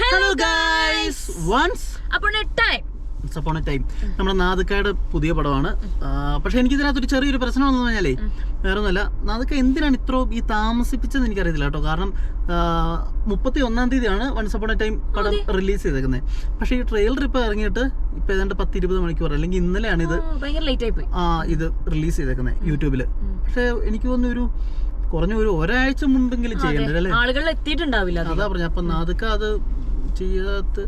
Hello guys once അപ്പോൾ time upon a time നമ്മുടെ നാദക്കയുടെ പുതിയ പടമാണ്. പക്ഷെ എനിക്ക് ഇതിനകത്ത് ഒരു ചെറിയൊരു പ്രശ്നം എന്ന് പറഞ്ഞാലേ വേറെ ഒന്നുമല്ല നാദക്ക എന്തിനാണ് ഇത്ര ഈ താമസിപ്പിച്ചതെന്ന് എനിക്കറിയത്തില്ല കേട്ടോ. കാരണം മുപ്പത്തി ഒന്നാം തീയതിയാണ് വൺസ് അപ്പോൺ എ ടൈം പടം റിലീസ് ചെയ്തേക്കുന്നത് പക്ഷേ ഈ ട്രെയിലർ ഇപ്പോൾ ഇറങ്ങിയിട്ട് ഇപ്പൊ ഏതാണ്ട് പത്ത് ഇരുപത് മണിക്കൂർ അല്ലെങ്കിൽ ഇന്നലെയാണ് ഇത് ആ ഇത് റിലീസ് ചെയ്തേക്കുന്നത് യൂട്യൂബിൽ പക്ഷേ എനിക്ക് തോന്നുന്നു ഒരു കുറഞ്ഞ ഒരു ഒരാഴ്ച മുമ്പെങ്കിലും ചെയ്യേണ്ടത് അല്ലേ? ആളുകളിൽ എത്തിയിട്ടുണ്ടാവില്ല. അതാ പറഞ്ഞ. അപ്പൊ നാദക്ക അത് ചെയ്യാത്ത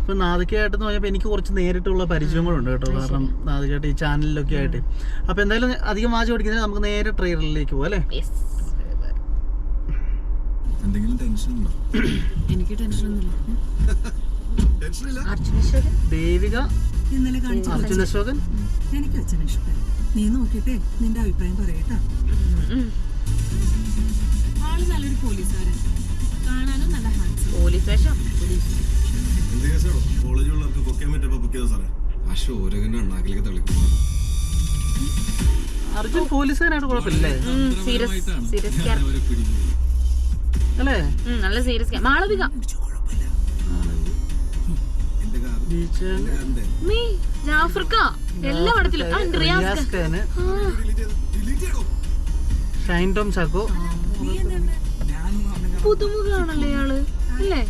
ഇപ്പൊ നാദികയായിട്ടെന്ന് പറഞ്ഞപ്പോ എനിക്ക് കുറച്ച് നേരിട്ടുള്ള പരിചയങ്ങളുണ്ട് കേട്ടോ. കാരണം നാദികയായിട്ട് ഈ ചാനലിലൊക്കെ ആയിട്ട്. അപ്പൊ എന്തായാലും അധികം വാച്ച് പഠിക്കുന്നതിന് നമുക്ക് നേരെ ട്രെയിലറിലേക്ക് പോകാം അല്ലേ. എന്തെങ്കിലും ടെൻഷൻ ഉണ്ടോ? എനിക്ക് ടെൻഷൻ. ദേവിക? ഇന്നലെ കാണിച്ച അശോകൻ? എനിക്ക് അച്ഛനെ ഇഷ്ടം നീ നോക്കിയിട്ടേ നിന്റെ അഭിപ്രായം പറയട്ടാ ആ അണ്ണാക്കിലേക്ക് തളിക്കും. അർജുൻ പോലീസുകാരായിട്ട് കുഴപ്പമില്ലേ. സീരിയസ് സീരിയസ് അല്ലേ? നല്ല സീരിയസ് മാളവിക. ജാഫർക്ക എല്ലാ പടത്തിലും. ഷൈൻ ടോം ചാക്കോ. പുതുമുഖാണല്ലേ ഇയാൾ അല്ലേ?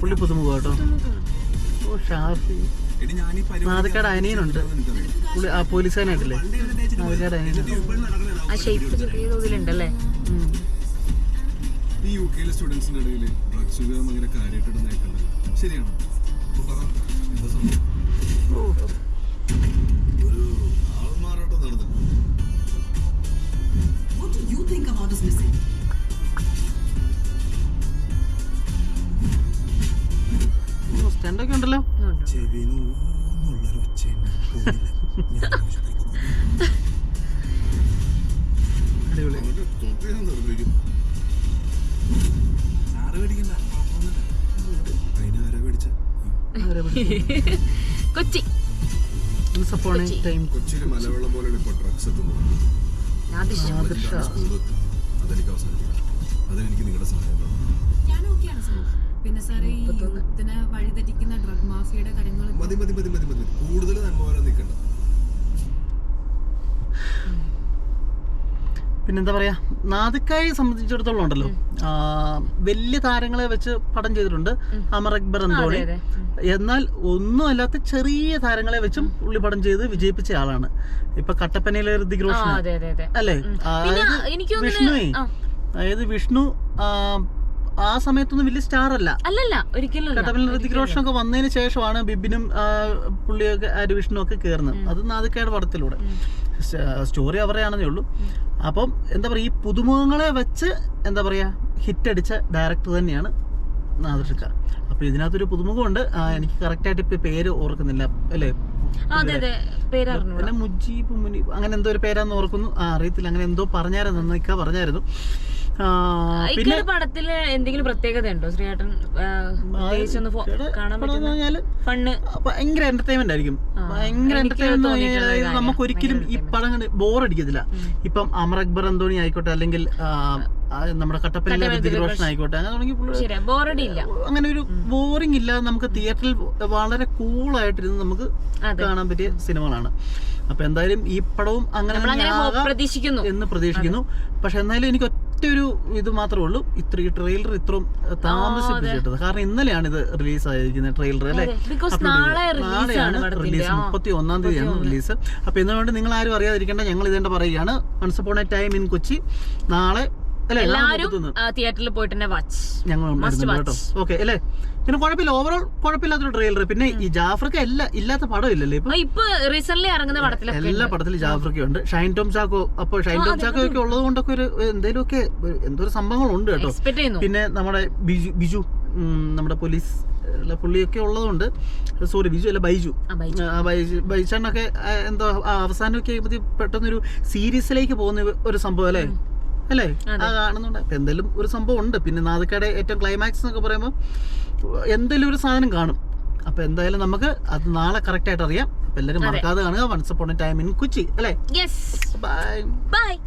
പുള്ളി പുതുമുഖ കേട്ടോ. ഓ ഷാഫി. നാദിക്കയുടെ അനിയനുണ്ട് ആ പോലീസുകാരനായിട്ടില്ലേ മാതക്കാട് അനിയനുണ്ട് ആ ഷേപ്പ് ചെറിയ തോതിലുണ്ടല്ലേ. ഈ യു കെയിലെ സ്റ്റുഡൻസിന്റെ ഇടയിൽ ഡ്രഗ്സ് ഉപയോഗം അങ്ങനെ കാര്യമായിട്ട് ശരിയാണോ? അപ്പൊ അവരെ ഉണ്ടല്ലോ? കൊച്ചി. കൊച്ചിയിൽ മലവെള്ളം പോലെയാണ് ഇപ്പൊ ഡ്രഗ്സ് എത്തുന്നത്. അതെനിക്ക് അവസാനിപ്പിക്കണം അതിനെനിക്ക് നിങ്ങളുടെ സഹായം വേണം ഞാൻ ഓക്കെയാണ് സാർ. പിന്നെ സാറേ ഈ വഴിതെറ്റിക്കുന്ന ഡ്രഗ് മാഫിയയുടെ കാര്യങ്ങൾ മതി മതി മതി മതി മതി. കൂടുതൽ നന്മ വരാൻ നിൽക്കണ്ട. പിന്നെന്താ പറയാ? നാദിക്കായെ സംബന്ധിച്ചിടത്തോളം ഉണ്ടല്ലോ. വലിയ താരങ്ങളെ വെച്ച് പടം ചെയ്തിട്ടുണ്ട് അമർ അക്ബർ എന്തോളി എന്നാൽ ഒന്നും അല്ലാത്ത ചെറിയ താരങ്ങളെ വെച്ചും പുള്ളി പടം ചെയ്ത് വിജയിപ്പിച്ച ആളാണ്. ഇപ്പൊ കട്ടപ്പനയിലെ ഋതിക് റോഷൻ അതെ അതെ അതെ. അല്ലേ? വിഷ്ണുവേ. അതായത് വിഷ്ണു ആ, സമയത്തൊന്നും വലിയ സ്റ്റാർ അല്ല അല്ലല്ല ഒരിക്കലും. കട്ടപ്പന ഋതിക് റോഷൻ ഒക്കെ വന്നതിന് ശേഷമാണ് ബിബിനും പുള്ളിയൊക്കെ ആര് ഒക്കെ കയറുന്നത് അത് നാദിക്കയുടെ പടത്തിലൂടെ. സ്റ്റോറി അവരെയാണെന്നേ ഉള്ളൂ. അപ്പം എന്താ പറയുക ഈ പുതുമുഖങ്ങളെ വെച്ച് എന്താ പറയുക ഹിറ്റ് അടിച്ച ഡയറക്ടർ തന്നെയാണ് നാദിർക്ക അപ്പോൾ ഇതിനകത്തൊരു പുതുമുഖമുണ്ട്. എനിക്ക് എനിക്ക് കറക്റ്റായിട്ട് ഇപ്പൊ പേര് ഓർക്കുന്നില്ല. അല്ലേ? പിന്നെ മുജീബ് മുനീബ് അങ്ങനെ എന്തോ ഒരു പേരാന്ന് ഓർക്കുന്നു. ആ അറിയത്തില്ല. അങ്ങനെ എന്തോ പറഞ്ഞായിരുന്നു. ഇക്ക പറഞ്ഞായിരുന്നു. പിന്നെ പടത്തിൽ എന്തെങ്കിലും പ്രത്യേകത ഉണ്ടോ ശ്രീയേട്ടൻ ഫണ്ണ്? ഭയങ്കര എന്റർടൈൻമെന്റ് ആയിരിക്കും. ഭയങ്കര എന്റർടൈൻമെന്റ്. നമുക്ക് ഒരിക്കലും ഈ പടം കണ്ട് ബോറടിക്കത്തില്ല ഇപ്പം അമർ അക്ബർ അന്തോണി ആയിക്കോട്ടെ അല്ലെങ്കിൽ നമ്മുടെ കട്ടപ്പനയിലെ ഋതിക് റോഷൻ ആയിക്കോട്ടെ അങ്ങനെ തുടങ്ങി അങ്ങനെ ഒരു ബോറിംഗ് ഇല്ലാതെ നമുക്ക് തിയേറ്ററിൽ വളരെ കൂളായിട്ടിരുന്ന് നമുക്ക്. കാണാൻ പറ്റിയ സിനിമകളാണ്. അപ്പൊ എന്തായാലും ഈ പടവും അങ്ങനെ പ്രതീക്ഷിക്കുന്നു. എന്ന് പ്രതീക്ഷിക്കുന്നു. പക്ഷെ എന്നാലും എനിക്ക് ഒറ്റ ഒരു ഇത് മാത്രമേ ഉള്ളൂ. ഇത്ര ഈ ട്രെയിലർ ഇത്രയും താമസിപ്പിച്ചിട്ടത്. കാരണം ഇന്നലെയാണ് ഇത് റിലീസ് ആയിരിക്കുന്നത് ട്രെയിലർ അല്ലെ. നാളെയാണ് റിലീസ്. മുപ്പത്തി ഒന്നാം തീയതിയാണ് റിലീസ് അപ്പൊ ഇന്നുകൊണ്ട് നിങ്ങൾ ആരും അറിയാതിരിക്കേണ്ട ഞങ്ങൾ ഇതേണ്ട പറയുകയാണ്. Once upon a time in Kochi നാളെ എല്ലാരും തിയേറ്ററിൽ പോയിട്ട് തന്നെ വാച്ച് ഞങ്ങൾ കേട്ടോ. ഓക്കെ അല്ലേ? പിന്നെ കുഴപ്പമില്ല. ഓവറോൾ കുഴപ്പമില്ലാത്തൊരു ട്രെയിലർ പിന്നെ ഈ ജാഫ്രിക്ക എല്ലാ ഇല്ലാത്ത പടം ഇല്ലല്ലേ ഇപ്പൊ? ഇപ്പൊ റീസെന്റ് ഇറങ്ങുന്ന പടത്തിലൊക്കെ എല്ലാ പടത്തിലും ജാഫ്രിക്ക ഉണ്ട്. ഷൈൻ ടോം ചാക്കോ അപ്പോൾ ഷൈൻ ടോം ചാക്കോ ഒക്കെ ഉള്ളത് കൊണ്ടൊക്കെ ഒരു എന്തെങ്കിലും ഒക്കെ എന്തോ സംഭവങ്ങൾ ഉണ്ട് കേട്ടോ. പിന്നെ നമ്മുടെ ബിജു ബിജു നമ്മുടെ പോലീസ് പുള്ളിയൊക്കെ ഉള്ളതുകൊണ്ട് സോറി ബിജു അല്ല ബൈജു. ആ, ബൈജു. ആ, ബൈജു ബൈച്ചണ്ണൊക്കെ ആ, എന്തോ അവസാനമൊക്കെ പെട്ടെന്നൊരു സീരീസിലേക്ക് പോകുന്ന ഒരു സംഭവം അല്ലേ? അല്ലേ? ആ കാണുന്നുണ്ട്. അപ്പൊ എന്തെങ്കിലും ഒരു സംഭവം ഉണ്ട്. പിന്നെ നാദക്കാടെ ഏറ്റവും ക്ലൈമാക്സ് എന്നൊക്കെ പറയുമ്പോൾ എന്തെങ്കിലും ഒരു സാധനം കാണും. അപ്പൊ എന്തായാലും നമുക്ക് അത് നാളെ കറക്റ്റ് ആയിട്ട് അറിയാം. അപ്പൊ എല്ലാവരും മറക്കാതെ കാണുക. Once upon time in Kochi അല്ലേ? Bye bye